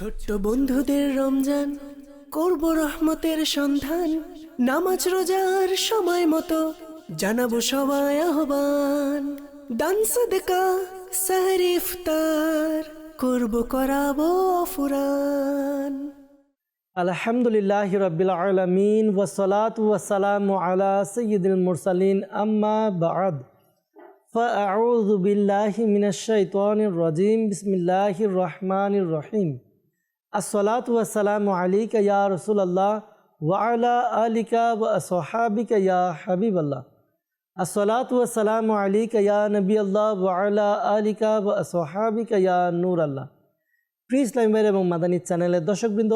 ছোট্ট বন্ধুদের রমজান করব রহমতের সন্ধান নামাজ রোজার সময় মতো জানাবো সবাই আহ্বান দান সদকা সাহরি ইফতার করব করাবো ফুরান আলহামদুলিল্লাহ রবিল আলমিন ওসলাত ওয়াসালাম আলা সঈদুল মুরসালিন আম্মা বাদ فأعوذ بالله من الشيطان الرجيم بسم الله الرحمن الرحيم আসসালাত ওয়াসালাম আলিকা ইয়া রসুল আল্লাহ ওয়ালা আলিকা ওয়াহাবিকা ইয়া হাবিব আল্লাহ আসসালাত ওয়াসালাম আলিকা ইয়া নবী আল্লাহ ওয়ালা আলিকা ওয়াহাবিকা ইয়া নূর আল্লাহ প্রিয় ইসলামের এবং মাদানী চ্যানেলের দর্শকবৃন্দ,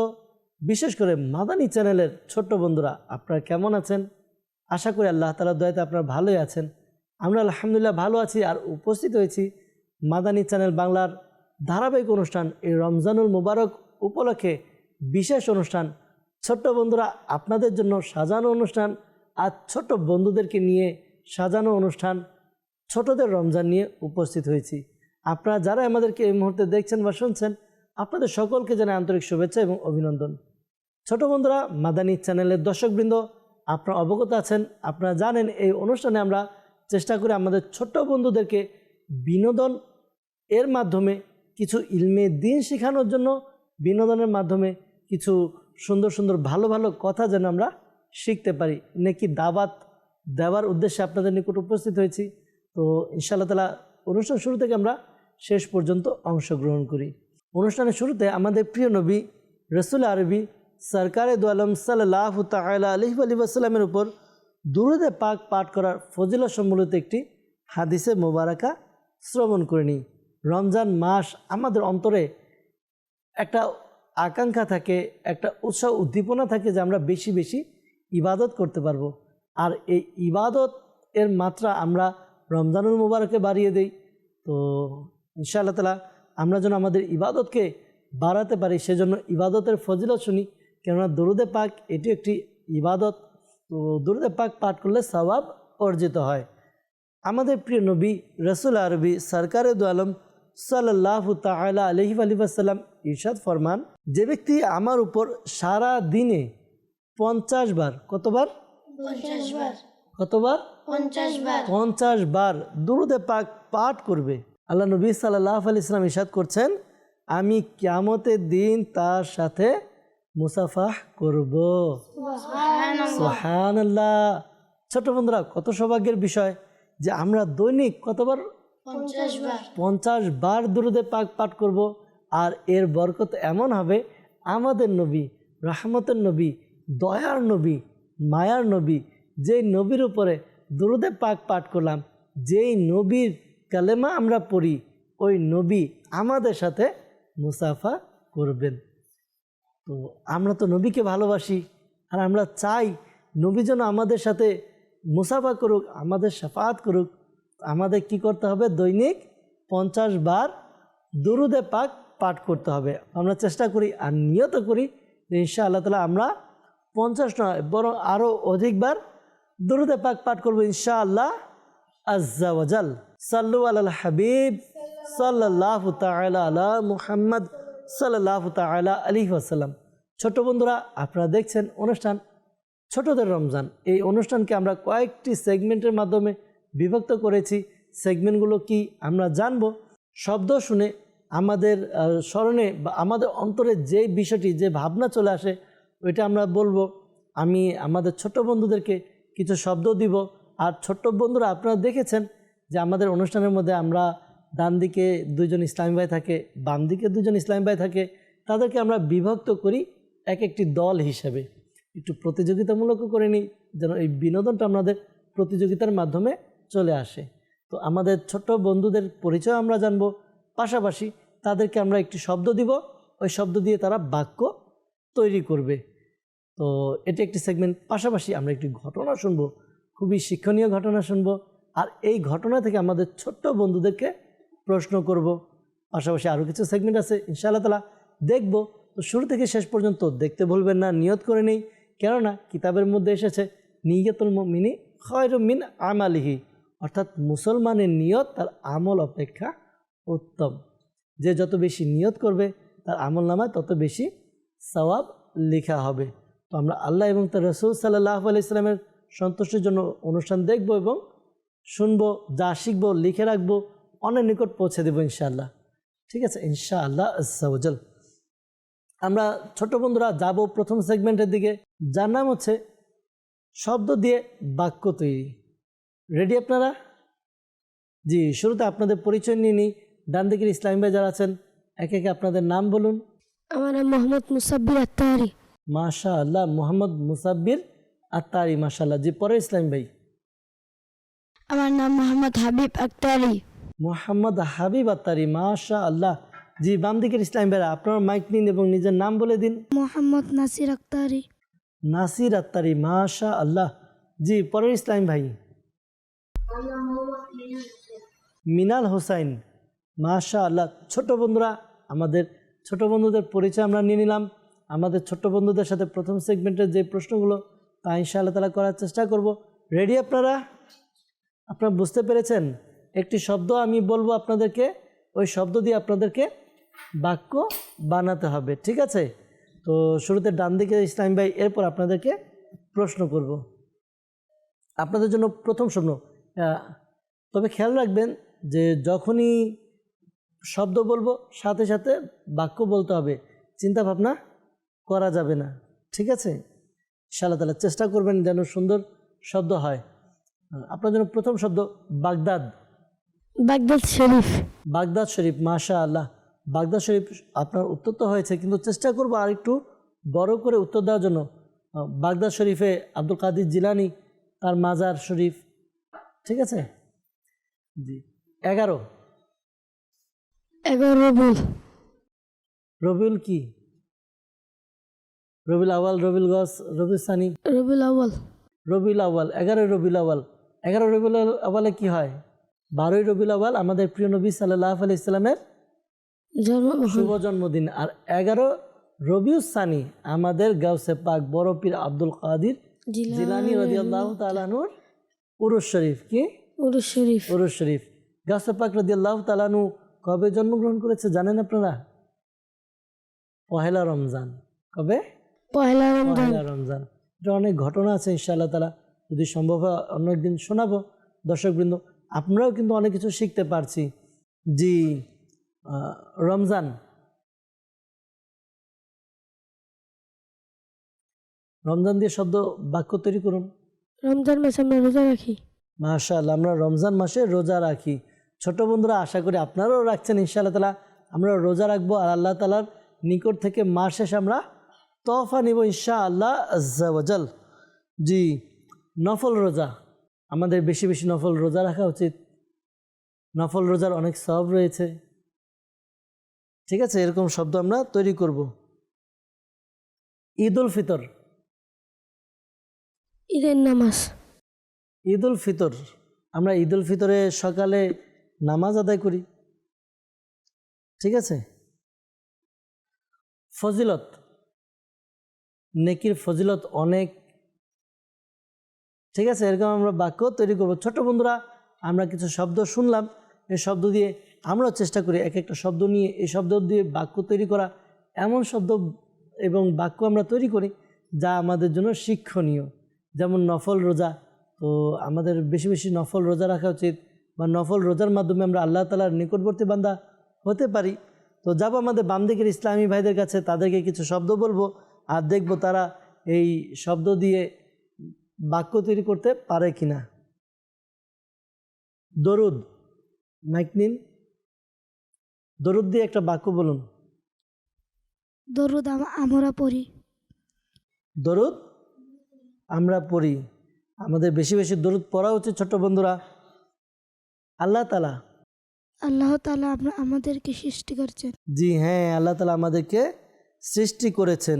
বিশেষ করে মাদানী চ্যানেলের ছোট্ট বন্ধুরা, আপনারা কেমন আছেন? আশা করি আল্লাহ তালা দয়াতে আপনারা ভালোই আছেন। আমরা আলহামদুলিল্লাহ ভালো আছি আর উপস্থিত হয়েছি মাদানী চ্যানেল বাংলার ধারাবাহিক অনুষ্ঠান এই রমজানুল মুবারক উপলক্ষে বিশেষ অনুষ্ঠান। ছোট্ট বন্ধুরা, আপনাদের জন্য সাজানো অনুষ্ঠান আর ছোট্ট বন্ধুদেরকে নিয়ে সাজানো অনুষ্ঠান ছোটদের রমজান নিয়ে উপস্থিত হয়েছি। আপনারা যারা আমাদেরকে এই মুহূর্তে দেখছেন বা শুনছেন, আপনাদের সকলকে জানাই আন্তরিক শুভেচ্ছা এবং অভিনন্দন। ছোট বন্ধুরা, মাদানী চ্যানেলের দর্শকবৃন্দ, আপনারা অবগত আছেন, আপনারা জানেন এই অনুষ্ঠানে আমরা চেষ্টা করি আমাদের ছোট্ট বন্ধুদেরকে বিনোদন এর মাধ্যমে কিছু ইলমে দিন শেখানোর জন্য বিনোদনের মাধ্যমে কিছু সুন্দর সুন্দর ভালো ভালো কথা যেন আমরা শিখতে পারি। নাকি দাবাত দেওয়ার উদ্দেশ্যে আপনাদের নিকট উপস্থিত হয়েছি। তো ইনশাআল্লাহ তালা অনুষ্ঠান শুরু থেকে আমরা শেষ পর্যন্ত অংশগ্রহণ করি। অনুষ্ঠানের শুরুতে আমাদের প্রিয় নবী রসুল আরবি সরকারে দোয়ালম সাল্লাহ তালা আলহি আলী আসসালামের উপর দুরুদে পাক পাঠ করার ফজিলত সম্বলিত একটি হাদিসে মোবারকা শ্রবণ করে নিই। রমজান মাস আমাদের অন্তরে একটা আকাঙ্ক্ষা থাকে, একটা উৎসাহ, উদ্দীপনা থাকে যে আমরা বেশি বেশি ইবাদত করতে পারব। আর এই ইবাদত এর মাত্রা আমরা রমজানুল মুবারকে বাড়িয়ে দেই। তো ইনশাআল্লাহ তালা আমরা যেন আমাদের ইবাদতকে বাড়াতে পারি, সেজন্য ইবাদতের ফজিলত শুনি। কেননা দরুদে পাক এটি একটি ইবাদত। তো দরুদে পাক পাঠ করলে সবাব অর্জিত হয়। আমাদের প্রিয় নবী রসুল আরবি সরকারে দোয়ালম সাল্লাহ তালা আলহি আলিবাসাল্লাম ইরশাদ ফরমান যে ব্যক্তি আমার উপর সারা দিনে পঞ্চাশ বার কতবার? কতবার? পঞ্চাশ বার। দুরুদে পাক পাঠ করবে। আল্লাহ নবী সাল্লাহ আলি ইসলাম ইসাদ করছেন আমি ক্যামতের দিন তার সাথে মুসাফাহ করব। সোহান আল্লাহ ছোট বন্ধুরা কত সৌভাগ্যের বিষয় যে আমরা দৈনিক কতবার পঞ্চাশ বার। পঞ্চাশ বার দুরুদে পাক পাঠ করব। আর এর বরকত এমন হবে আমাদের নবী রাহমতের নবী দয়ার নবী মায়ার নবী যেই নবীর উপরে দুরুদে পাক পাঠ করলাম যেই নবীর কালেমা আমরা পড়ি ওই নবী আমাদের সাথে মুসাফা করবেন। তো আমরা তো নবীকে ভালোবাসি আর আমরা চাই নবী যেন আমাদের সাথে মুসাফা করুক আমাদের সাফাত করুক আমাদের কি করতে হবে? দৈনিক পঞ্চাশ বার দুরুদে পাক পাঠ করতে হবে। আমরা চেষ্টা করি আর নিয়ত করি যে ইনশা আল্লাহ তালা আমরা পঞ্চাশ নয়, বরং আরও অধিকবার দুরুদে পাক পাঠ করব ইনশা আল্লাহ আজ্জাওয়াজাল সাল্লু আল হাবিব সাল্লাহ তালা আলা মুহাম্মদ সাল্লাহ তালা আলী আসাল্লাম ছোট বন্ধুরা, আপনারা দেখছেন অনুষ্ঠান ছোটদের রমজান। এই অনুষ্ঠানকে আমরা কয়েকটি সেগমেন্টের মাধ্যমে বিভক্ত করেছি। সেগমেন্টগুলো কি আমরা জানব? শব্দ শুনে আমাদের স্মরণে বা আমাদের অন্তরে যে বিষয়টি, যে ভাবনা চলে আসে, ওইটা আমরা বলব। আমি আমাদের ছোট বন্ধুদেরকে কিছু শব্দ দিব। আর ছোট্ট বন্ধুরা, আপনারা দেখেছেন যে আমাদের অনুষ্ঠানের মধ্যে আমরা ডান দিকে দুজন ইসলামী ভাই থাকে, বাম দিকে দুজন ইসলামী ভাই থাকে, তাদেরকে আমরা বিভক্ত করি এক একটি দল হিসেবে। একটু প্রতিযোগিতামূলকও করে নিই, যেন এই বিনোদনটা আমাদের প্রতিযোগিতার মাধ্যমে চলে আসে। তো আমাদের ছোট্ট বন্ধুদের পরিচয় আমরা জানব। পাশাপাশি তাদেরকে আমরা একটি শব্দ দিব। ওই শব্দ দিয়ে তারা বাক্য তৈরি করবে। তো এটি একটি সেগমেন্ট পাশাপাশি আমরা একটি ঘটনা শুনব। খুবই শিক্ষণীয় ঘটনা শুনব। আর এই ঘটনা থেকে আমাদের ছোট্ট বন্ধুদেরকে প্রশ্ন করব। পাশাপাশি আরও কিছু সেগমেন্ট আছে, ইনশাআল্লাহ তালা দেখব। তো শুরু থেকে শেষ পর্যন্ত দেখতে ভুলবেন না, নিয়ত করে নেই। কেননা কিতাবের মধ্যে এসেছে, নিয়তুল মিনি খয়রুমিন আমালিহি। অর্থাৎ মুসলমানের নিয়ত তার আমল অপেক্ষা উত্তম। যে যত বেশি নিয়ত করবে, তার আমল নামায় তত বেশি সওয়াব লেখা হবে। তো আমরা আল্লাহ এবং তার রসুল সাল্লাহ আলি ইসলামের সন্তুষ্টির জন্য অনুষ্ঠান দেখব এবং শুনব, যা শিখব, লিখে রাখব অনেক নিকট পৌঁছে দেবো ইনশাআল্লাহ। ঠিক আছে? ইনশাআল্লাহ আজ্জাওয়াজাল আমরা ছোট বন্ধুরা, যাব প্রথম সেগমেন্টের দিকে। যার নাম হচ্ছে শব্দ দিয়ে বাক্য তৈরি। রেডি আপনারা? জি শুরুতে আপনাদের পরিচয় নিয়ে নিই। ডান দিকের ইসলাম ভাই যারা আছেন একে একে আপনাদের নাম বলুন। আমার নাম মোহাম্মদ মুসাব্বির আত্তারি। মাশা আল্লাহ মোহাম্মদ মুসাব্বির আত্মারি মাশাল্লাহ জি পরে ইসলাম ভাই। আমার নাম মোহাম্মদ হাবিব আক্তারি মোহাম্মদ হাবিব আত্তারি মাশা আল্লাহ জি বাম দিকের ইসলাম ভাইরা আপনার মাইক নিন এবং নিজের নাম বলে দিন। মোহাম্মদ নাসির আক্তারি নাসির আত্তারি মাশা আল্লাহ জি পরের ইসলাম ভাই। মিনাল হোসাইন মাশা আল্লাহ ছোট বন্ধুরা আমাদের ছোট বন্ধুদের পরিচয় আমরা নিয়ে নিলাম। আমাদের ছোট বন্ধুদের সাথে প্রথম সেগমেন্টের যে প্রশ্নগুলো তা ইনশাআল্লাহ তালা করার চেষ্টা করব। রেডি আপনারা? আপনারা বুঝতে পেরেছেন? একটি শব্দ আমি বলব আপনাদেরকে ওই শব্দ দিয়ে আপনাদেরকে বাক্য বানাতে হবে ঠিক আছে? তো শুরুতে ডান দিকে ইসলাম ভাই এরপর আপনাদেরকে প্রশ্ন করব। আপনাদের জন্য প্রথম আহ, তবে খেয়াল রাখবেন যে যখনই শব্দ বলব সাথে সাথে বাক্য বলতে হবে। চিন্তা ভাবনা করা যাবে না। ঠিক আছে? ইনশাআল্লাহ তালা চেষ্টা করবেন যেন সুন্দর শব্দ হয়। আপনার জন্য প্রথম শব্দ বাগদাদ। বাগদাদ শরীফ। বাগদাদ শরীফ মাশা আল্লাহ বাগদাদ শরীফ আপনার উত্তর তো হয়েছে কিন্তু চেষ্টা করব আর একটু বড় করে উত্তর দেওয়ার জন্য। বাগদাদ শরীফে আব্দুল কাদির জিলানি তার মাজার শরীফ ঠিক আছে? জি। এগারো। এগারো রবুল রবিউল কি? রবিউল আওয়াল রবিউল গস রবিউল সানি। রবিউল আউ্য়াল। রবিউল আওয়াল এগারোই রবিউল আওয়াল এগারো রবিউল আওয়ালে কি হয়? বারোই রবিল আওয়াল আমাদের প্রিয় নবী সাল্লাহ আলি ইসলামের শুভ জন্মদিন। আর এগারো রবিউ সানি আমাদের গাউসে পাক বড় পীর আব্দুল কাদির জিলানি রদিয়াল্লাহ তালানুর উরুস শরীফ কি? উরুস শরীফ। উরুস শরীফ। গাউসে রদিয়াল্লাহ তালানু কবে জন্মগ্রহণ করেছে জানেন আপনারা? পহেলা রমজান। কবে? পয়লা রমজান। পহেলা রমজান। এটা অনেক ঘটনা আছে ইনশাআল্লাহ তালা যদি সম্ভব হয় অন্য একদিন শোনাবো। দর্শকবৃন্দ আপনারাও কিন্তু অনেক কিছু শিখতে পারছি। জি রমজান। রমজান দিয়ে শব্দ বাক্য তৈরি করুন। রমজান মাসে আমরা রোজা রাখি। মাশাআল্লাহ, আমরা রমজান মাসে রোজা রাখি। ছোট বন্ধুরা, আশা করি আপনারাও রাখছেন ইনশাআল্লাহ তালা আমরা রোজা রাখব আর আল্লাহ তালার নিকট থেকে মাস শেষে আমরা তফা নিব ইনশা আল্লাহ আজ্জাওয়াজাল জি, নফল রোজা। আমাদের বেশি বেশি নফল রোজা রাখা উচিত। নফল রোজার অনেক সব রয়েছে। ঠিক আছে, এরকম শব্দ আমরা তৈরি করব। ঈদ উল ফিতর। ঈদের নামাজ। ঈদ উল ফিতর, আমরা ঈদ উল ফিতরে সকালে নামাজ আদায় করি। ঠিক আছে? ফজিলত, নেকির ফজিলত অনেক। ঠিক আছে? এরকম আমরা বাক্য তৈরি করব। ছোট বন্ধুরা, আমরা কিছু শব্দ শুনলাম। এই শব্দ দিয়ে আমরাও চেষ্টা করি এক একটা শব্দ নিয়ে এই শব্দ দিয়ে বাক্য তৈরি করা। এমন শব্দ এবং বাক্য আমরা তৈরি করি যা আমাদের জন্য শিক্ষণীয়। যেমন নফল রোজা তো আমাদের বেশি বেশি নফল রোজা রাখা উচিত বা নফল রোজার মাধ্যমে আমরা আল্লাহ তালার নিকটবর্তী বান্দা হতে পারি। তো যাব আমাদের বাম দিকের ইসলামী ভাইদের কাছে তাদেরকে কিছু শব্দ বলব আর দেখব তারা এই শব্দ দিয়ে বাক্য তৈরি করতে পারে কিনা। দরুদ মাইক নিন। দরুদ দিয়ে একটা বাক্য বলুন। দরুদ আম- আমরা পড়ি। দরুদ? আমরা পড়ি। আমাদের বেশি বেশি দরুদ পড়া উচিত ছোট্ট বন্ধুরা। আল্লাহ তালা আল্লাহ তালা আমাদেরকে সৃষ্টি করছেন। জি হ্যাঁ আল্লাহ তালা আমাদেরকে সৃষ্টি করেছেন।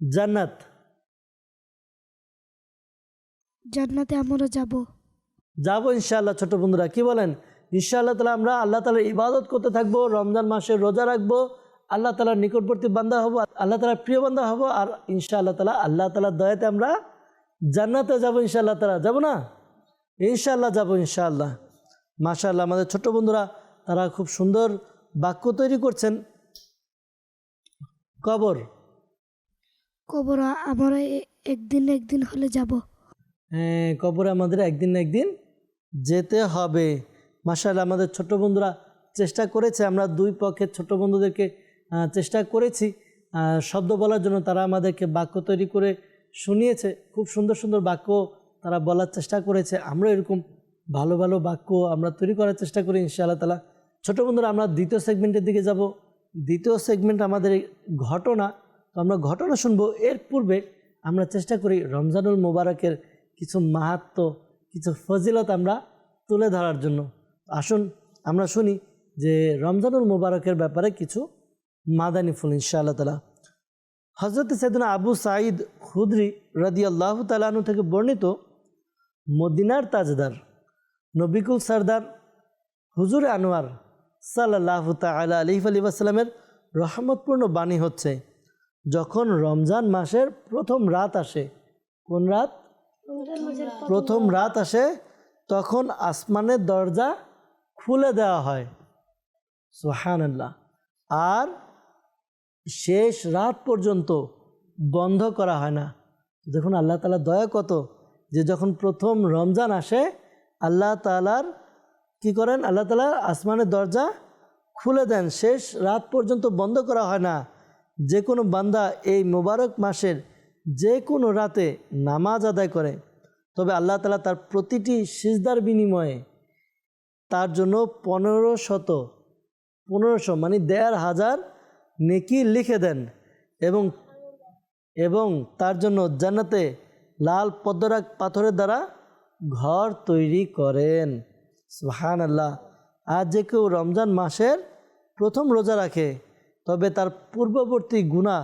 জান্নাত। জান্নাতে আমরা যাব। যাব ইনশাআল্লাহ ছোট বন্ধুরা কি বলেন? ইনশাআল্লাহ তালা আমরা আল্লাহ তালার ইবাদত করতে থাকব রমজান মাসে রোজা রাখব আল্লাহ তালার নিকটবর্তী বান্দা হব আল্লাহ তালার প্রিয় বান্দা হব আর ইনশাআল্লাহ তালা আল্লাহ তালার দয়াতে আমরা জান্নাতে যাব ইনশাআল্লাহ তারা। যাব না? ইনশাআল্লাহ যাব ইনশাআল্লাহ। মাশাআল্লাহ আমাদের ছোট্ট বন্ধুরা তারা খুব সুন্দর বাক্য তৈরি করছেন। কবর। কবর আমরা একদিন একদিন হলে যাব। হ্যাঁ কবরে আমাদের একদিন না একদিন যেতে হবে। মাসাল আমাদের ছোট বন্ধুরা চেষ্টা করেছে। আমরা দুই পক্ষের ছোট বন্ধুদেরকে চেষ্টা করেছি। শব্দ বলার জন্য তারা আমাদেরকে বাক্য তৈরি করে শুনিয়েছে, খুব সুন্দর সুন্দর বাক্য তারা বলার চেষ্টা করেছে। আমরা এরকম ভালো ভালো বাক্য আমরা তৈরি করার চেষ্টা করি ইনশাআল্লাহ তালা ছোটো বন্ধুরা, আমরা দ্বিতীয় সেগমেন্টের দিকে যাব। দ্বিতীয় সেগমেন্ট আমাদের ঘটনা, তো আমরা ঘটনা শুনব। এর পূর্বে আমরা চেষ্টা করি রমজানুল মোবারকের কিছু মাহাত্ম, কিছু ফজিলত আমরা তুলে ধরার জন্য। আসুন, আমরা শুনি যে রমজানুল মোবারকের ব্যাপারে কিছু মাদানী ফুল ইনশাআল্লাহ তালা হজরত সৈদনা আবু সাঈদ খুদরি রদি আল্লাহ তালানু থেকে বর্ণিত মদিনার তাজদার নবিকুল সর্দার হুজুর আনোয়ার সাল্লাহ তালা আলিফ আলী আসসালামের রহমতপূর্ণ বাণী হচ্ছে যখন রমজান মাসের প্রথম রাত আসে কোন রাত? প্রথম রাত। আসে তখন আসমানের দরজা খুলে দেওয়া হয়। সোহান আল্লাহ আর শেষ রাত পর্যন্ত বন্ধ করা হয় না। দেখুন, আল্লাহ তালা দয়া কত যে যখন প্রথম রমজান আসে, আল্লাহ তালার কি করেন? আল্লাহ তালা আসমানের দরজা খুলে দেন। শেষ রাত পর্যন্ত বন্ধ করা হয় না। যে কোনো বান্দা এই মোবারক মাসের যে কোনো রাতে নামাজ আদায় করে। তবে আল্লাহ তালা তার প্রতিটি সিজদার বিনিময়ে তার জন্য পনেরো শত, পনেরোশো মানে দেড় হাজার নেকি লিখে দেন এবং এবং তার জন্য জান্নাতে লাল পদ্মরাগ পাথরের দ্বারা ঘর তৈরি করেন। সুহান আল্লাহ আর যে কেউ রমজান মাসের প্রথম রোজা রাখে তবে তার পূর্ববর্তী গুণা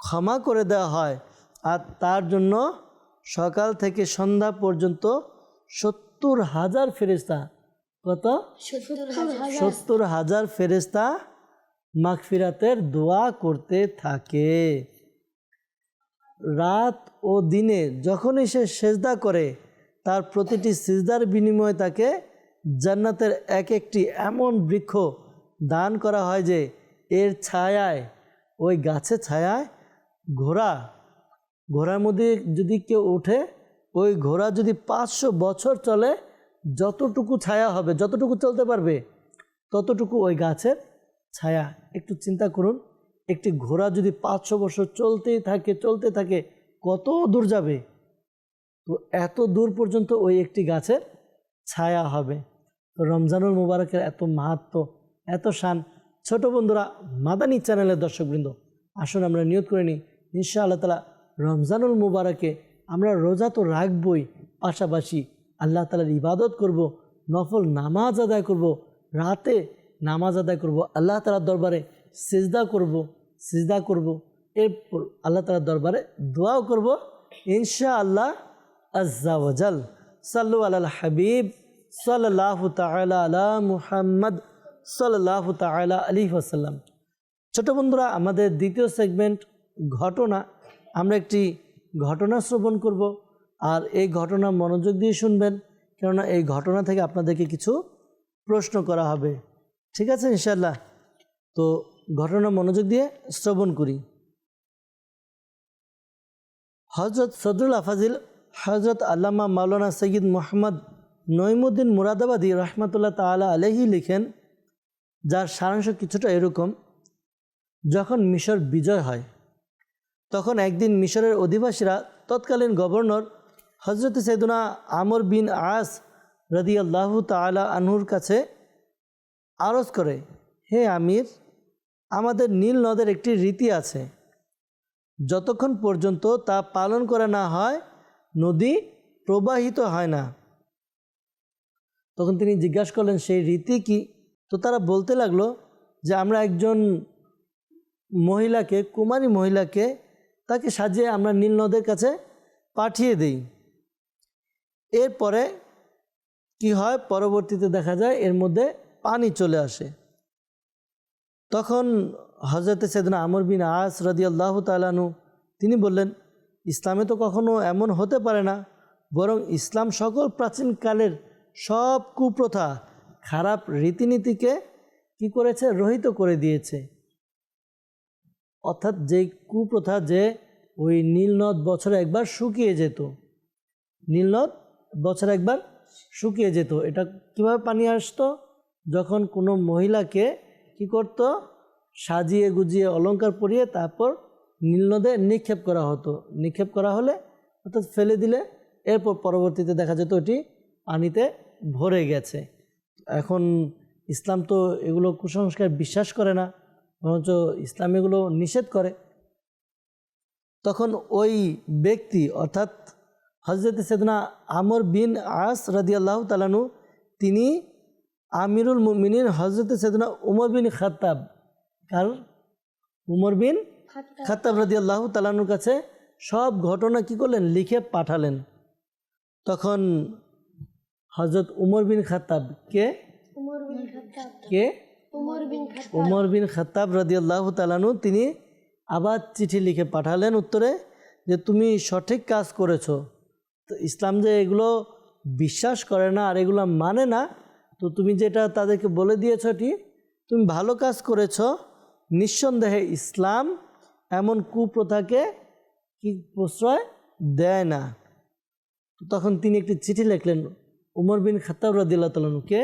ক্ষমা করে দেওয়া হয় আর তার জন্য সকাল থেকে সন্ধ্যা পর্যন্ত সত্তর হাজার ফেরিস্তা কত? সত্তর হাজার। ফেরিস্তা মাগফিরাতের দোয়া করতে থাকে। রাত ও দিনে যখনই সে সেজদা করে, তার প্রতিটি সিজদার বিনিময়ে তাকে জান্নাতের এক একটি এমন বৃক্ষ দান করা হয় যে এর ছায়ায়, ওই গাছের ছায়ায় ঘোড়া, ঘোড়ার মধ্যে যদি কেউ ওঠে, ওই ঘোড়া যদি পাঁচশো বছর চলে, যতটুকু ছায়া হবে, যতটুকু চলতে পারবে, ততটুকু ওই গাছের ছায়া, একটু চিন্তা করুন, একটি ঘোড়া যদি পাঁচশো বছর চলতেই থাকে, চলতে থাকে, কত দূর যাবে? তো এত দূর পর্যন্ত ওই একটি গাছের ছায়া হবে। তো রমজানুল মুবারকের এত মাহাত্ম, এত শান। ছোট বন্ধুরা, মাদানী চ্যানেলের দর্শকবৃন্দ, আসুন আমরা নিয়োগ করে নিই। ইনশা আল্লাহ তালা রমজানুল মুবারকে আমরা রোজা তো রাখবই, পাশাপাশি আল্লাহ তালার ইবাদত করব, নফল নামাজ আদায় করব, রাতে নামাজ আদায় করব, আল্লাহ তালার দরবারে সিজদা করব সিজদা করব, এরপর আল্লাহ তালার দরবারে দোয়াও করব ইনশা আল্লাহ আজ্জাওয়াজাল সাল্লু আল হাবিব সাল্লাহ তালা মুহাম্মদ সাল্লাহ তালা আলী ওসাল্লাম ছোট বন্ধুরা, আমাদের দ্বিতীয় সেগমেন্ট ঘটনা, আমরা একটি ঘটনা শ্রবণ করব, আর এই ঘটনা মনোযোগ দিয়ে শুনবেন, কেননা এই ঘটনা থেকে আপনাদেরকে কিছু প্রশ্ন করা হবে। ঠিক আছে ইনশাল্লাহ তো ঘটনা মনোযোগ দিয়ে শ্রবণ করি। হজরত সদরুল আফাজিল হজরত আল্লামা মাওলানা সৈয়দ মোহাম্মদ নইমুদ্দিন মুরাদাবাদী রহমতুল্লাহ তালা আলহি লিখেন, যার সারাংশ কিছুটা এরকম, যখন মিশর বিজয় হয়, তখন একদিন মিশরের অধিবাসীরা তৎকালীন গভর্নর হজরত সৈদুনা আমর বিন আস রদি আল্লাহ তালা আনহুর কাছে আরজ করে, হে আমির, আমাদের নীল নদের একটি রীতি আছে। যতক্ষণ পর্যন্ত তা পালন করা না হয়, নদী প্রবাহিত হয় না। তখন তিনি জিজ্ঞাসা করলেন, সেই রীতি কি? তো তারা বলতে লাগল যে, আমরা একজন মহিলাকে, কুমারী মহিলাকে, তাকে সাজিয়ে আমরা নীল নদের কাছে পাঠিয়ে দিই। এরপরে কি হয়? পরবর্তীতে দেখা যায়, এর মধ্যে পানি চলে আসে। তখন হজরত সেদিন আমর বিন আস রদি আল্লাহ তালানু তিনি বললেন, ইসলামে তো কখনো এমন হতে পারে না, বরং ইসলাম সকল প্রাচীনকালের সব কুপ্রথা, খারাপ রীতিনীতিকে কি করেছে? রহিত করে দিয়েছে। অর্থাৎ যে কুপ্রথা যে ওই নীলনদ বছরে একবার শুকিয়ে যেত নীলনদ বছরে একবার শুকিয়ে যেত, এটা কীভাবে পানি আসতো? যখন কোনো মহিলাকে কি করত? সাজিয়ে গুজিয়ে অলংকার পরিয়ে তারপর নীলনদে নিক্ষেপ করা হতো। নিক্ষেপ করা হলে অর্থাৎ ফেলে দিলে এরপর পরবর্তীতে দেখা যেত ওটি পানিতে ভরে গেছে। এখন ইসলাম তো এগুলো কুসংস্কার বিশ্বাস করে না, বরঞ্চ ইসলাম এগুলো নিষেধ করে। তখন ওই ব্যক্তি অর্থাৎ হজরত সেদনা আমর বিন আস রাদিয়াল্লাহ তালানু তিনি আমিরুল মুমিনিন হজরত সেদনা উমর বিন খাত্তাব। কার? উমর বিন খাত্তাব। রাদিয়াল্লাহ তালানুর কাছে সব ঘটনা কি করলেন? লিখে পাঠালেন। তখন হজরত উমর বিন খাত্তাব কে? কে? উমর বিন খাত্তাব। রাদিয়াল্লাহ তালানু তিনি আবার চিঠি লিখে পাঠালেন উত্তরে যে তুমি সঠিক কাজ করেছ। তো ইসলাম যে এগুলো বিশ্বাস করে না আর এগুলো মানে না তো তুমি যেটা তাদেরকে বলে দিয়েছ এটি, তুমি ভালো কাজ করেছ, নিঃসন্দেহে ইসলাম এমন কুপ্রথাকে কি প্রশ্রয় দেয় না। তখন তিনি একটি চিঠি লিখলেন, উমর বিন খাত্তাব রাদিল্লাহ তালন কে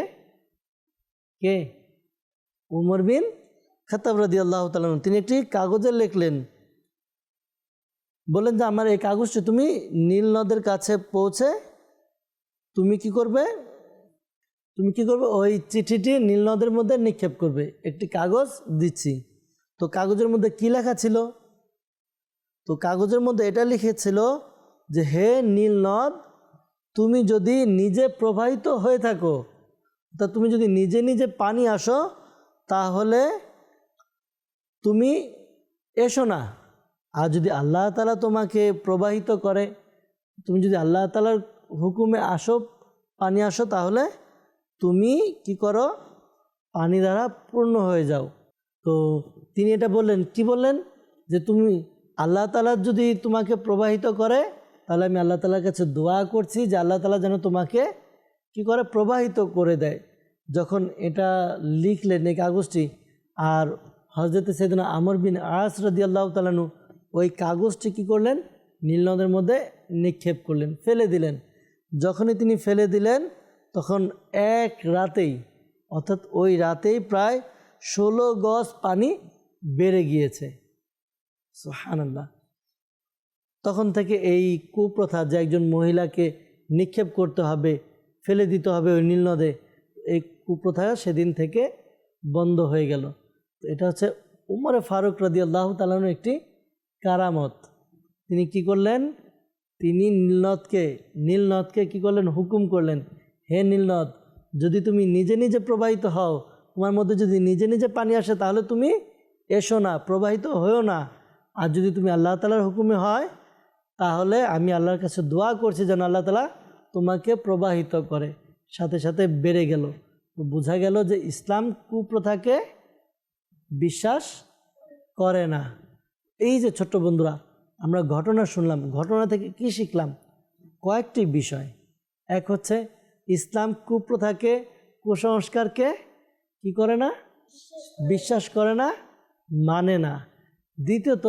কে? উমর বিন খাতাব রাদি আল্লাহ তালন তিনি একটি কাগজে লিখলেন বলেন যে, আমার এই কাগজটি তুমি নীল নদের কাছে পৌঁছে তুমি কি করবে? তুমি কি করবে? ওই চিঠিটি নীল নদের মধ্যে নিক্ষেপ করবে। একটি কাগজ দিচ্ছি। তো কাগজের মধ্যে কি লেখা ছিল? তো কাগজের মধ্যে এটা লিখেছিল যে, হে নীল নদ, তুমি যদি নিজে প্রবাহিত হয়ে থাকো, তা তুমি যদি নিজে নিজে পানি আসো, তাহলে তুমি এসো না। আর যদি আল্লাহ তালা তোমাকে প্রবাহিত করে, তুমি যদি আল্লাহ তালার হুকুমে আসো, পানি আসো, তাহলে তুমি কি করো? পানি দ্বারা পূর্ণ হয়ে যাও। তো তিনি এটা বললেন, কি বললেন? যে তুমি আল্লাহ তালা যদি তোমাকে প্রবাহিত করে, তাহলে আমি আল্লাহ তালার কাছে দোয়া করছি যে আল্লাহ তালা যেন তোমাকে কি করে? প্রবাহিত করে দেয়। যখন এটা লিখলেন এই কাগজটি, আর হজরত সেদিন আমর বিন আস রদি আল্লাহ তালানু ওই কাগজটি কি করলেন? নীলনদের মধ্যে নিক্ষেপ করলেন, ফেলে দিলেন। যখনই তিনি ফেলে দিলেন তখন এক রাতেই, অর্থাৎ ওই রাতেই প্রায় ষোলো গজ পানি বেড়ে গিয়েছে। সুহানাল্লাহ তখন থেকে এই কুপ্রথা যে একজন মহিলাকে নিক্ষেপ করতে হবে, ফেলে দিতে হবে ওই নীলনদে, এই কুপ্রথা সেদিন থেকে বন্ধ হয়ে গেল। তো এটা হচ্ছে উমরে ফারুক রদি আল্লাহ তালানোর একটি কারামত। তিনি কি করলেন? তিনি নীলনদকে নীলনদকে কি করলেন? হুকুম করলেন হে নীলনদ যদি তুমি নিজে নিজে প্রবাহিত হও, তোমার মধ্যে যদি নিজে নিজে পানি আসে, তাহলে তুমি এসো না, প্রবাহিত হয়েও না। আর যদি তুমি আল্লাহ তালার হুকুমে হয়, তাহলে আমি আল্লাহর কাছে দোয়া করছি যেন আল্লাহ তালা তোমাকে প্রবাহিত করে। সাথে সাথে বেড়ে গেল। বোঝা গেল যে ইসলাম কুপ্রথাকে বিশ্বাস করে না। এই যে ছোট্ট বন্ধুরা, আমরা ঘটনা শুনলাম। ঘটনা থেকে কি শিখলাম? কয়েকটি বিষয়। এক হচ্ছে ইসলাম কুপ্রথাকে, কুসংস্কারকে কি করে না? বিশ্বাস করে না মানে না। দ্বিতীয়ত,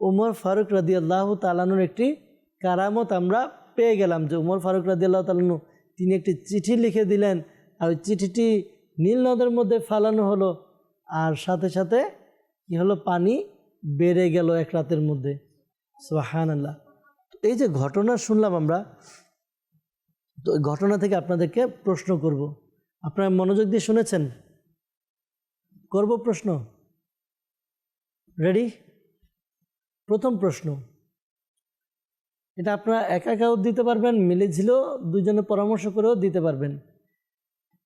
উমর ফারুক রাদি আল্লাহ তালানুর একটি কারামত আমরা পেয়ে গেলাম যে উমর ফারুক রাদি আল্লাহ তালানু তিনি একটি চিঠি লিখে দিলেন আর ওই চিঠিটি নীল নদের মধ্যে ফালানো হলো আর সাথে সাথে কি হলো? পানি বেড়ে গেল এক রাতের মধ্যে। সোহান আল্লাহ এই যে ঘটনা শুনলাম আমরা তো ঘটনা থেকে আপনাদেরকে প্রশ্ন করব। আপনারা মনোযোগ দিয়ে শুনেছেন? করব প্রশ্ন? রেডি প্রথম প্রশ্ন। এটা আপনারা একা একাও দিতে পারবেন মিলেছিল দুজনে পরামর্শ করেও দিতে পারবেন।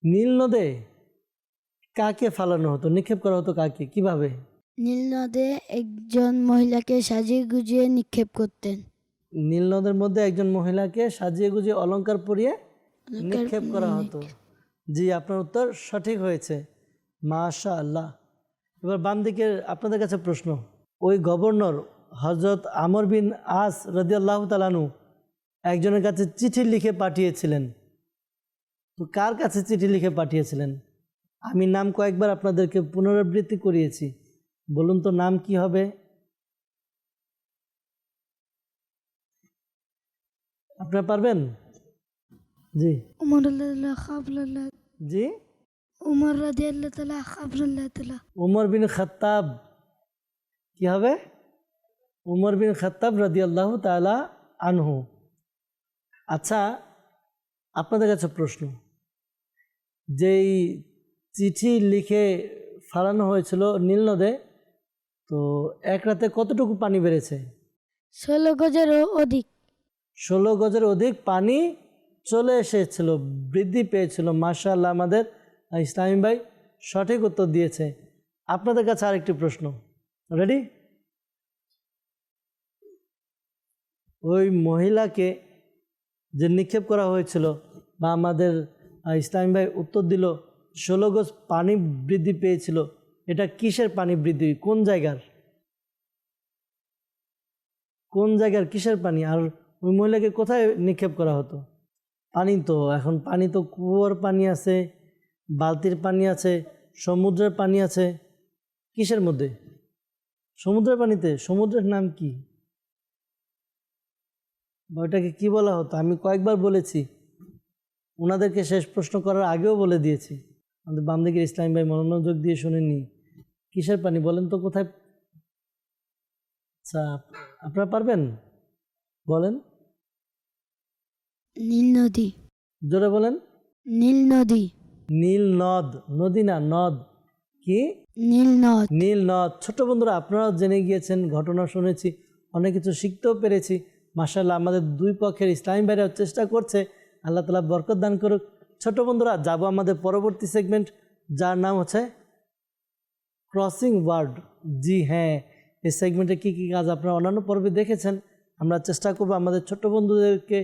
নীল নদে কাকে ফালানো হতো? নিক্ষেপ করা হতো কাকে? কীভাবে? নীল নদে একজন মহিলাকে সাজিয়ে গুজিয়ে নিক্ষেপ করতেন। নীল নদের মধ্যে একজন মহিলাকে সাজিয়ে গুজিয়ে অলঙ্কার পরিয়ে নিক্ষেপ করা হতো। জি আপনার উত্তর সঠিক হয়েছে। মাশা আল্লাহ এবার বাম দিকে আপনাদের কাছে প্রশ্ন। ওই গভর্নর হজরত আমর বিন আস রদিয়াল্লাহ তালানু একজনের কাছে চিঠি লিখে পাঠিয়েছিলেন। তো কার কাছে চিঠি লিখে পাঠিয়েছিলেন? আমি নাম কয়েকবার আপনাদেরকে পুনরাবৃত্তি করিয়েছি। বলুন তো নাম কি হবে? আপনারা পারবেন? জি। উমর জি। উমর রাজি উমর বিন খাত্তাব। কি হবে? উমর বিন খাত্তাব রাদি আল্লাহ তালা আনহু। আচ্ছা আপনাদের কাছে প্রশ্ন। যেই চিঠি লিখে ফালানো হয়েছিল নীল নদে তো এক রাতে কতটুকু পানি বেড়েছে? ষোলো গজেরও অধিক। ষোলো গজের অধিক পানি চলে এসেছিল, বৃদ্ধি পেয়েছিল। মাশাআল্লাহ আমাদের ইসলামী ভাই সঠিক উত্তর দিয়েছে। আপনাদের কাছে আরেকটি প্রশ্ন। রেডি ওই মহিলাকে যে নিক্ষেপ করা হয়েছিল বা আমাদের ইসলামী ভাই উত্তর দিল, ষোলো গজ পানি বৃদ্ধি পেয়েছিল। এটা কিসের পানি বৃদ্ধি? কোন জায়গার? কোন জায়গার কিসের পানি? আর ওই মহিলাকে কোথায় নিক্ষেপ করা হতো? পানি তো, এখন পানি তো কুয়োর পানি আছে, বালতির পানি আছে, সমুদ্রের পানি আছে। কিসের মধ্যে? সমুদ্রের পানিতে? সমুদ্রের নাম কি? বা ওটাকে কি বলা হতো? আমি কয়েকবার বলেছি। ওনাদেরকে শেষ প্রশ্ন করার আগেও বলে দিয়েছি। আমাদের বামদিকের ইসলাম ভাই মনোযোগ দিয়ে শুনেননি। কিসের পানি? বলেন তো কোথায়? আচ্ছা আপনারা পারবেন? বলেন। নীল নদী। জোরে বলেন। নীল নদী। নীল নদ। নদী না নদ। কি? নীল নদ। নীল নদ। ছোট বন্ধুরা আপনারাও জেনে গিয়েছেন ঘটনা শুনেছি অনেক কিছু শিখতেও পেরেছি। মাসাল্লাহ আমাদের দুই পক্ষের ইসলামী ভাইরাও চেষ্টা করছে আল্লাহ তালা বরকত দান করুক। ছোট বন্ধুরা যাব আমাদের পরবর্তী সেগমেন্ট যার নাম হচ্ছে ক্রসিং ওয়ার্ড জি হ্যাঁ এই সেগমেন্টে কী কী কাজ আপনারা অন্যান্য পর্বে দেখেছেন আমরা চেষ্টা করব আমাদের ছোট বন্ধুদেরকে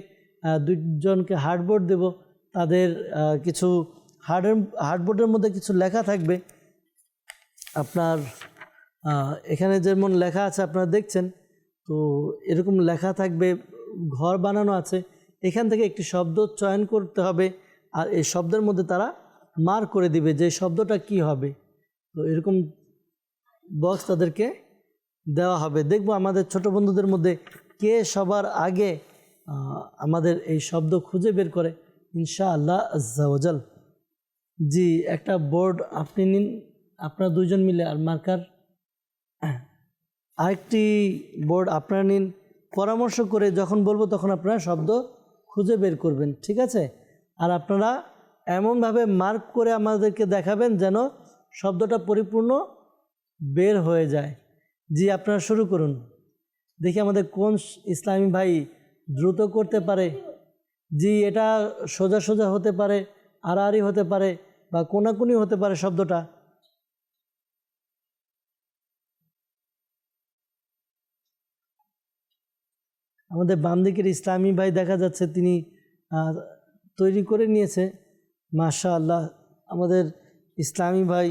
আহ, দুইজনকে হার্ডবোর্ড দেব। তাদের কিছু হার্ডের হার্ডবোর্ডের মধ্যে কিছু লেখা থাকবে। আপনার এখানে যেমন লেখা আছে আপনারা দেখছেন তো এরকম লেখা থাকবে ঘর বানানো আছে। এখান থেকে একটি শব্দ চয়ন করতে হবে আর এই শব্দের মধ্যে তারা মার করে দিবে যে শব্দটা কি হবে। তো এরকম বক্স তাদেরকে দেওয়া হবে। দেখব আমাদের ছোট বন্ধুদের মধ্যে কে সবার আগে আমাদের এই শব্দ খুঁজে বের করে ইনশা আল্লাহ আজ্জাওজাল জি, একটা বোর্ড আপনি নিন, আপনারা দুইজন মিলে আর মার্কার আরেকটি বোর্ড আপনারা নিন, পরামর্শ করে যখন বলব তখন আপনারা শব্দ খুঁজে বের করবেন, ঠিক আছে? আর আপনারা এমনভাবে মার্ক করে আমাদেরকে দেখাবেন যেন শব্দটা পরিপূর্ণ বের হয়ে যায়। জি, আপনারা শুরু করুন। দেখি আমাদের কোন ইসলামী ভাই দ্রুত করতে পারে। জি, এটা সোজা সোজা হতে পারে, আড়াআড়ি হতে পারে বা কোনাকুনি হতে পারে শব্দটা। আমাদের বাম দিকের ইসলামী ভাই দেখা যাচ্ছে তিনি তৈরি করে নিয়েছে। মাশা আল্লাহ আমাদের ইসলামী ভাই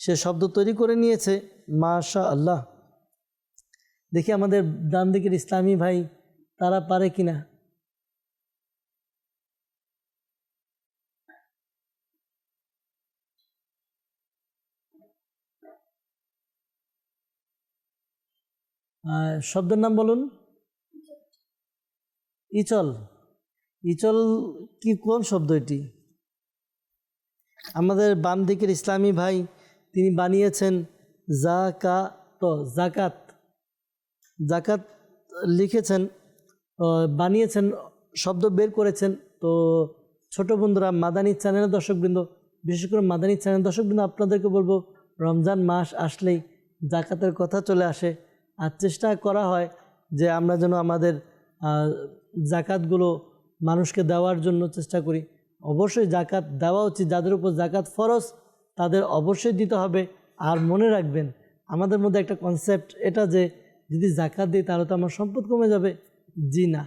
সে শব্দ তৈরি করে নিয়েছে। মাশা আল্লাহ দেখি আমাদের ডান দিকের ইসলামী ভাই তারা পারে কিনা? শব্দের নাম বলুন। ইচল। ইচল কি, কোন শব্দ এটি? আমাদের বাম দিকের ইসলামী ভাই তিনি বানিয়েছেন জাকাত জাকাত। জাকাত লিখেছেন বানিয়েছেন, শব্দ বের করেছেন। তো ছোট বন্ধুরা, মাদানী চ্যানেলের দর্শকবৃন্দ, বিশেষ করে মাদানী চ্যানেল দর্শকবৃন্দ, আপনাদেরকে বলব, রমজান মাস আসলেই জাকাতের কথা চলে আসে। আর চেষ্টা করা হয় যে আমরা যেন আমাদের জাকাতগুলো মানুষকে দেওয়ার জন্য চেষ্টা করি। অবশ্যই জাকাত দেওয়া উচিত, যাদের উপর জাকাত ফরজ, তাদের অবশ্যই দিতে হবে। আর মনে রাখবেন, আমাদের মধ্যে একটা কনসেপ্ট এটা যে যদি জাকাত দিই, তাহলে তো আমার সম্পদ কমে যাবে। জি না,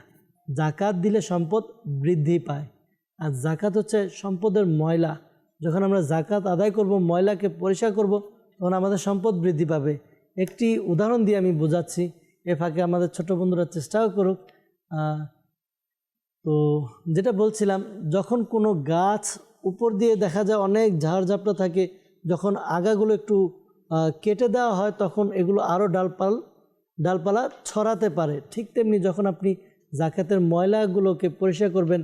জাকাত দিলে সম্পদ বৃদ্ধি পায়। আর জাকাত হচ্ছে সম্পদের ময়লা। যখন আমরা জাকাত আদায় করব, ময়লাকে পরিষ্কার করব, তখন আমাদের সম্পদ বৃদ্ধি পাবে। একটি উদাহরণ দিয়ে আমি বোঝাচ্ছি। এ ফাঁকে আমাদের ছোট বন্ধুরা চেষ্টাও করুক। তো যেটা বলছিলাম, যখন কোনো গাছ উপর দিয়ে দেখা যায় অনেক ঝাড়ঝাপটা থাকে, যখন আগাগুলো একটু কেটে দেওয়া হয়, তখন এগুলো আরও ডালপাল ডালপালা ছড়াতে পারে। ঠিক তেমনি যখন আপনি জাকাতের ময়লাগুলোকে পরিষ্কার করবেন,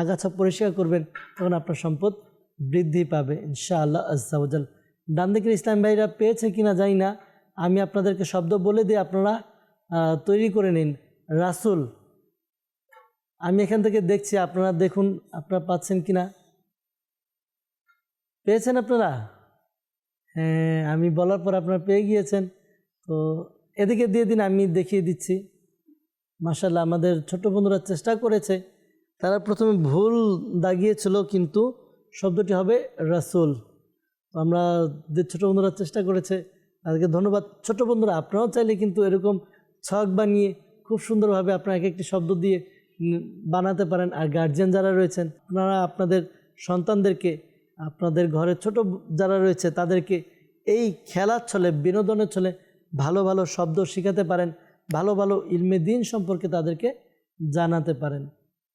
আগাছা পরিষ্কার করবেন, তখন আপনার সম্পদ বৃদ্ধি পাবে, ইনশাআল্লাহ আজ্জাউজাল ডান দিকের ইসলাম ভাইরা পেয়েছে কিনা জানি না। আমি আপনাদেরকে শব্দ বলে দিয়ে আপনারা তৈরি করে নিন। রাসুল, আমি এখান থেকে দেখছি, আপনারা দেখুন, আপনারা পাচ্ছেন কিনা। পেয়েছেন আপনারা? হ্যাঁ আমি বলার পর আপনারা পেয়ে গিয়েছেন। তো এদিকে দিয়ে দিন, আমি দেখিয়ে দিচ্ছি। মাসাল্লাহ আমাদের ছোট বন্ধুরা চেষ্টা করেছে। তারা প্রথমে ভুল দাগিয়েছিল, কিন্তু শব্দটি হবে রাসুল। আমরা যে ছোটো বন্ধুরা চেষ্টা করেছে, তাদেরকে ধন্যবাদ। ছোট বন্ধুরা, আপনারাও চাইলে কিন্তু এরকম ছক বানিয়ে খুব সুন্দরভাবে আপনারা এক একটি শব্দ দিয়ে বানাতে পারেন। আর গার্জিয়ান যারা রয়েছেন, আপনারা আপনাদের সন্তানদেরকে, আপনাদের ঘরের ছোট যারা রয়েছে, তাদেরকে এই খেলার ছলে, বিনোদনের ছলে ভালো ভালো শব্দ শেখাতে পারেন, ভালো ভালো ইলমে দিন সম্পর্কে তাদেরকে জানাতে পারেন।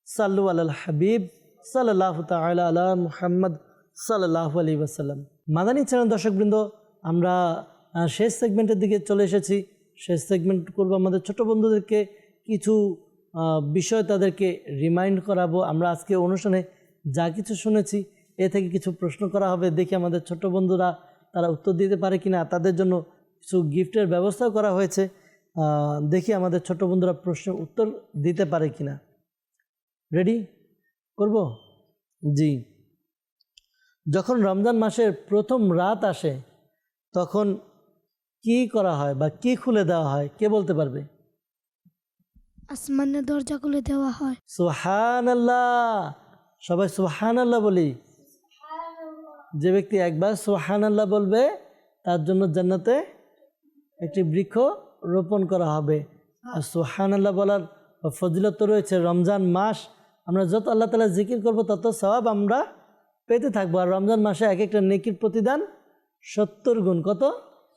সাল্লু আল হাবিব সাল্লাহ তালা আলা মুহাম্মদ সাল্লাহ আলী ওয়াসাল্লাম। মাদানী চ্যানেল দর্শকবৃন্দ, আমরা শেষ সেগমেন্টের দিকে চলে এসেছি। শেষ সেগমেন্ট করব আমাদের ছোট বন্ধুদেরকে। কিছু বিষয় তাদেরকে রিমাইন্ড করাবো। আমরা আজকে অনুষ্ঠানে যা কিছু শুনেছি, এ থেকে কিছু প্রশ্ন করা হবে। দেখি আমাদের ছোট বন্ধুরা তারা উত্তর দিতে পারে কিনা। তাদের জন্য কিছু গিফটের ব্যবস্থাও করা হয়েছে। দেখি আমাদের ছোট বন্ধুরা প্রশ্নের উত্তর দিতে পারে কিনা। রেডি করব? জি। যখন রমজান মাসের প্রথম রাত আসে তখন কি করা হয় বা কি খুলে দেওয়া হয় কে বলতে পারবে? আসমানের দরজা খুলে দেওয়া হয়। সুহান আল্লাহ সবাই সুহান আল্লাহ বলি যে ব্যক্তি একবার সুহান আল্লাহ বলবে তার জন্য জান্নাতে একটি বৃক্ষ রোপণ করা হবে। আর সোহান আল্লাহ বলার ফজিলত রয়েছে রমজান মাস আমরা যত আল্লাহ তালা জিকির করব তত সবাব আমরা পেতে থাকব। আর রমজান মাসে এক একটা নেকির প্রতিদান সত্তর গুণ। কত?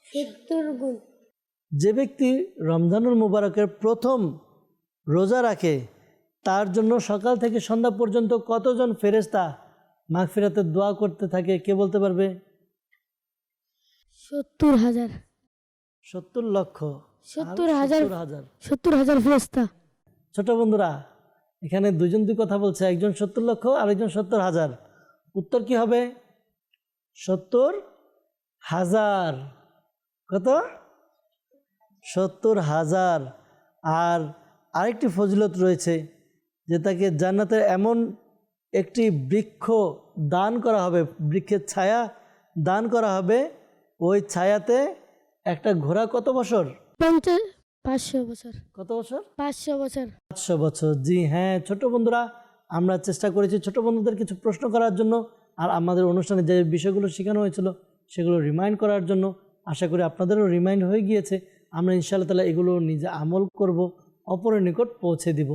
সত্তর গুণ। যে ব্যক্তি রমজানুল মুবারকের প্রথম রোজা রাখে তার জন্য সকাল থেকে সন্ধ্যা পর্যন্ত কতজন ফেরেস্তা মাগফিরাতের দোয়া করতে থাকে কে বলতে পারবে? সত্তর হাজার। সত্তর লক্ষ সত্তর হাজার। হাজার। সত্তর হাজার ফেরস্তা ছোট বন্ধুরা এখানে দুজন দুই কথা বলছে একজন সত্তর লক্ষ আর একজন সত্তর হাজার। উত্তর কি হবে? সত্তর হাজার। কত? সত্তর হাজার। আর আরেকটি ফজিলত রয়েছে যে তাকে জান্নাতের এমন একটি বৃক্ষ দান করা হবে বৃক্ষের ছায়া দান করা হবে ওই ছায়াতে একটা ঘোড়া কত বছর? পঞ্চাশ পাঁচশো বছর। কত বছর? পাঁচশো বছর। পাঁচশো বছর জি হ্যাঁ। ছোট বন্ধুরা আমরা চেষ্টা করেছি ছোট বন্ধুদের কিছু প্রশ্ন করার জন্য আর আমাদের অনুষ্ঠানে যে বিষয়গুলো শেখানো হয়েছিল সেগুলো রিমাইন্ড করার জন্য আশা করি আপনাদেরও রিমাইন্ড হয়ে গিয়েছে। আমরা ইনশাআল্লাহ তালা এগুলো নিজে আমল করব অপরের নিকট পৌঁছে দিব।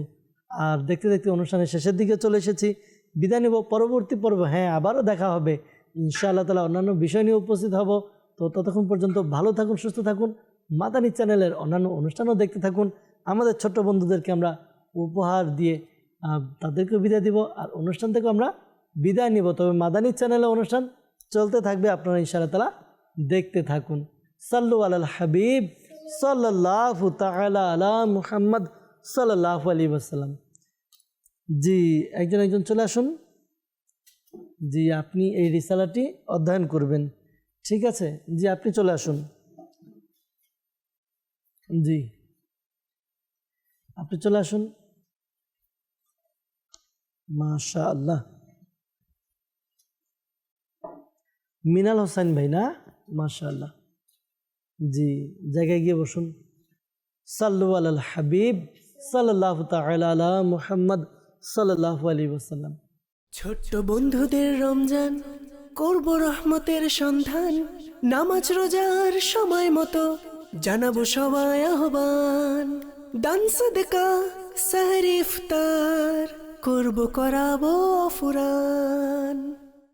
আর দেখতে দেখতে অনুষ্ঠানের শেষের দিকে চলে এসেছি। বিদায় নেব পরবর্তী পর্ব হ্যাঁ আবারও দেখা হবে। ইনশাআল্লাহ তালা অন্যান্য বিষয় নিয়ে উপস্থিত হব। তো ততক্ষণ পর্যন্ত ভালো থাকুন, সুস্থ থাকুন। মাদানী চ্যানেলের অন্যান্য অনুষ্ঠানও দেখতে থাকুন। আমাদের ছোট্ট বন্ধুদেরকে আমরা উপহার দিয়ে তাদেরকেও বিদায় দিব। আর অনুষ্ঠান থেকেও আমরা বিদায় নিব। তবে মাদানী চ্যানেলে অনুষ্ঠান চলতে থাকবে আপনারা ইনশাআল্লাহ তালা দেখতে থাকুন। সাল্লু আলাল হাবিব সাল্লাহ তালা আলা মুহাম্মদ সাল্লাহ আলী ওসাল্লাম জি, একজন একজন চলে আসুন। জি, আপনি এই রিসালাটি অধ্যয়ন করবেন। ঠিক আছে, জি, আপনি চলে আসুন। জি। আপনি চলে আসুন। মাশা আল্লাহ মিনাল হোসেন ভাই, না? মাশা আল্লাহ জি, জায়গায় গিয়ে বসুন। সাল্লু আল হাবিব সাল্লাহ মুহাম্মদ সাল্লাহ আলী ওসাল্লাম ছোট্ট বন্ধুদের রমজান করব রহমতের সন্ধান। নামাজ রোজার সময় মতো জানাব সবাই আহ্বান। দান সদকা সারিফতার করব করাবো ফুরান